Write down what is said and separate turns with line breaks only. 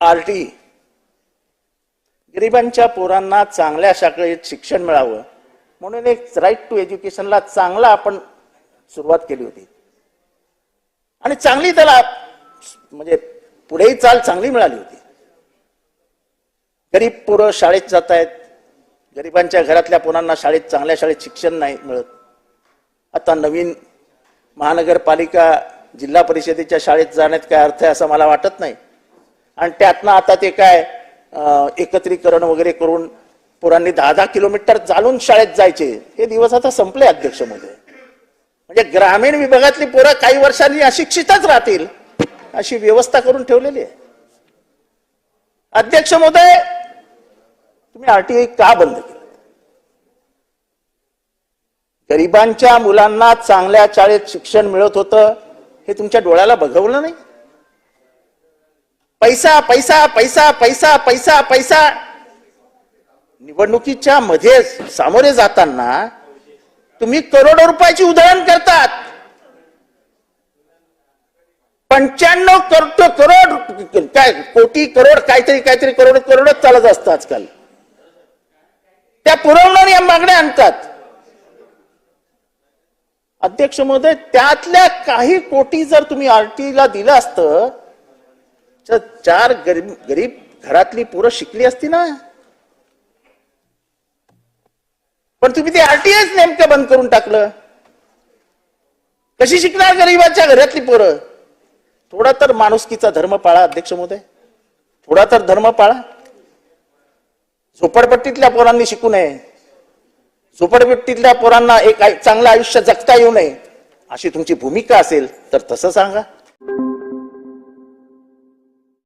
R T गरिबांच्या पोरांना चांगल्या शाळेत शिक्षण मिळावं म्हणून एक राईट टू एज्युकेशनला चांगला आपण सुरुवात केली होती. आणि चांगली त्याला म्हणजे पुढेही चाल चांगली मिळाली होती. गरीब पोरं शाळेत जात आहेत. गरिबांच्या घरातल्या पोरांना शाळेत चांगल्या शाळेत शिक्षण नाही मिळत. आता नवीन महानगरपालिका जिल्हा परिषदेच्या शाळेत जाण्यात काय अर्थ आहे असं मला वाटत नाही. आणि त्यातनं आता ते काय एकत्रीकरण वगैरे करून पोरांनी दहा दहा किलोमीटर चालून शाळेत जायचे हे दिवस आता संपले अध्यक्षमध्ये म्हणजे ग्रामीण विभागातली पोरं काही वर्षांनी अशिक्षितच राहतील अशी व्यवस्था करून ठेवलेली आहे. अध्यक्ष महोदय तुम्ही आरटीआय का बंद केलं? गरिबांच्या मुलांना चांगल्या शाळेत शिक्षण मिळत होतं हे तुमच्या डोळ्याला बघवलं नाही? पैसा पैसा पैसा पैसा पैसा पैसा. निवडणुकीच्या मध्ये सामोरे जाताना तुम्ही करोडो रुपयाची उधळण करतात. पंच्याण्णव करोड करोड काय कोटी करोड काहीतरी काहीतरी करोड करोडच चालत असतं आजकाल. त्या पुरवणारी या मागण्या आणतात. अध्यक्ष महोदय त्यातल्या काही कोटी जर तुम्ही आरटीला दिलं असतं तर चार गरीब गरीब घरातली पोरं शिकली असती ना? पण तुम्ही ते आरटीएस नेमकं बंद करून टाकलं. कशी शिकणार गरीबाच्या घरातली पोरं? थोडा तर माणुसकीचा धर्म पाळा अध्यक्ष महोदय. थोडा तर धर्म पाळा. झोपडपट्टीतल्या पोरांनी शिकू नये. झोपडपट्टीतल्या पोरांना एक चांगलं आयुष्य जगता येऊ नये. अशी तुमची भूमिका असेल तर तसं सांगा.